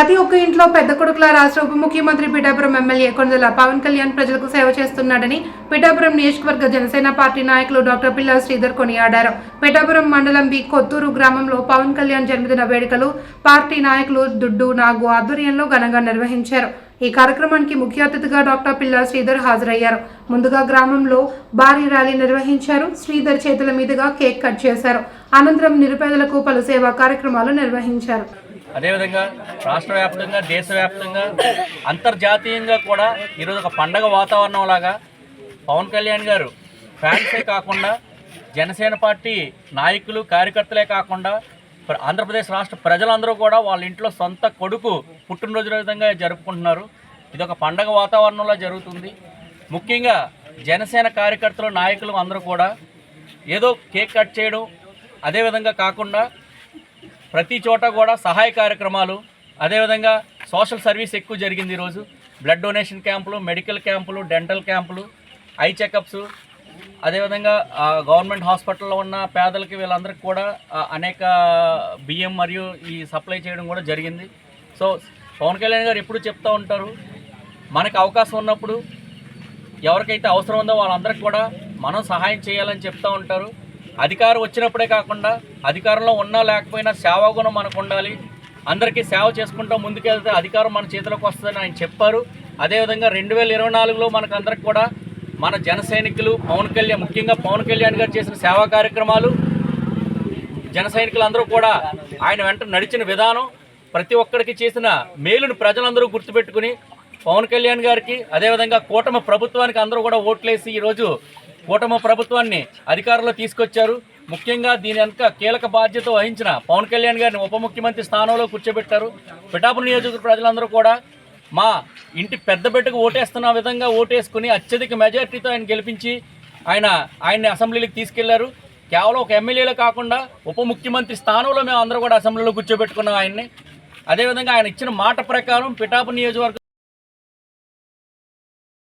ప్రతి ఒక్క ఇంట్లో పెద్ద కొడుకుల రాష్ట్ర ఉప ముఖ్యమంత్రి పిఠాపురం ఎమ్మెల్యే కొండల పవన్ కళ్యాణ్ ప్రజలకు సేవ చేస్తున్నాడని పిఠాపురం నియోజకవర్గ జనసేన పార్టీ నాయకులు డాక్టర్ పిల్ల శ్రీధర్ కొనియాడారు. పిఠాపురం మండలం బి కొత్తూరు గ్రామంలో పవన్ కళ్యాణ్ జన్మదిన వేడుకలు పార్టీ నాయకులు దుడ్డు నాగు ఆధ్వర్యంలో ఘనంగా నిర్వహించారు. ఈ కార్యక్రమానికి ముఖ్య అతిథిగా డాక్టర్ పిల్ల శ్రీధర్ హాజరయ్యారు. ముందుగా గ్రామంలో భారీ ర్యాలీ నిర్వహించారు. శ్రీధర్ చేతుల మీదుగా కేక్ కట్ చేశారు. అనంతరం నిరుపేదలకు పలు సేవా కార్యక్రమాలు నిర్వహించారు. అదేవిధంగా రాష్ట్ర వ్యాప్తంగా దేశవ్యాప్తంగా అంతర్జాతీయంగా కూడా ఈరోజు ఒక పండగ వాతావరణం లాగా పవన్ కళ్యాణ్ గారు ఫ్యాన్సే కాకుండా జనసేన పార్టీ నాయకులు కార్యకర్తలే కాకుండా ప్ర- ఆంధ్రప్రదేశ్ రాష్ట్ర ప్రజలందరూ కూడా వాళ్ళ ఇంట్లో సొంత కొడుకు పుట్టినరోజు విధంగా జరుపుకుంటున్నారు. ఇది ఒక పండగ వాతావరణంలో జరుగుతుంది. ముఖ్యంగా జనసేన కార్యకర్తలు నాయకులు అందరూ కూడా ఏదో కేక్ కట్ చేయడం అదేవిధంగా కాకుండా ప్రతి చోట కూడా సహాయ కార్యక్రమాలు అదేవిధంగా సోషల్ సర్వీస్ ఎక్కువ జరిగింది ఈరోజు బ్లడ్ డొనేషన్ క్యాంపులు మెడికల్ క్యాంపులు డెంటల్ క్యాంపులు ఐ చెకప్స్ అదేవిధంగా గవర్నమెంట్ హాస్పిటల్లో ఉన్న పేదలకి వీళ్ళందరికీ కూడా అనేక బియ్యం మరియు ఈ సప్లై చేయడం కూడా జరిగింది. సో పవన్ కళ్యాణ్ గారు ఎప్పుడు చెప్తూ ఉంటారు మనకు అవకాశం ఉన్నప్పుడు ఎవరికైతే అవసరం ఉందో వాళ్ళందరికీ కూడా మనం సహాయం చేయాలని చెప్తూ ఉంటారు. అధికారం వచ్చినప్పుడే కాకుండా అధికారంలో ఉన్నా లేకపోయినా సేవాగుణం మనకు ఉండాలి. అందరికీ సేవ చేసుకుంటూ ముందుకెళ్తే అధికారం మన చేతిలోకి వస్తుందని ఆయన చెప్పారు. అదేవిధంగా రెండు వేల ఇరవై నాలుగులో మనకందరికి కూడా మన జన సైనికులు పవన్ కళ్యాణ్ ముఖ్యంగా పవన్ కళ్యాణ్ గారు చేసిన సేవా కార్యక్రమాలు జన సైనికులందరూ కూడా ఆయన వెంట నడిచిన విధానం ప్రతి ఒక్కరికి చేసిన మేలును ప్రజలందరూ గుర్తుపెట్టుకుని పవన్ కళ్యాణ్ గారికి అదేవిధంగా కూటమి ప్రభుత్వానికి అందరూ కూడా ఓట్లేసి ఈరోజు కూటమి ప్రభుత్వాన్ని అధికారంలో తీసుకొచ్చారు. ముఖ్యంగా దీని వెనుక కీలక బాధ్యత వహించిన పవన్ కళ్యాణ్ గారిని ఉప ముఖ్యమంత్రి స్థానంలో కూర్చోబెట్టారు. పిఠాపురం నియోజకవర్గ ప్రజలందరూ కూడా మా ఇంటి పెద్ద బిడ్డకు ఓటేస్తున్న విధంగా ఓటేసుకుని అత్యధిక మెజార్టీతో ఆయన గెలిపించి ఆయన ఆయన్ని అసెంబ్లీకి తీసుకెళ్ళారు. కేవలం ఒక ఎమ్మెల్యేలో కాకుండా ఉప ముఖ్యమంత్రి స్థానంలో మేము అందరూ కూడా అసెంబ్లీలో కూర్చోబెట్టుకున్నాం ఆయన్ని. అదేవిధంగా ఆయన ఇచ్చిన మాట ప్రకారం పిఠాపు నియోజకవర్గం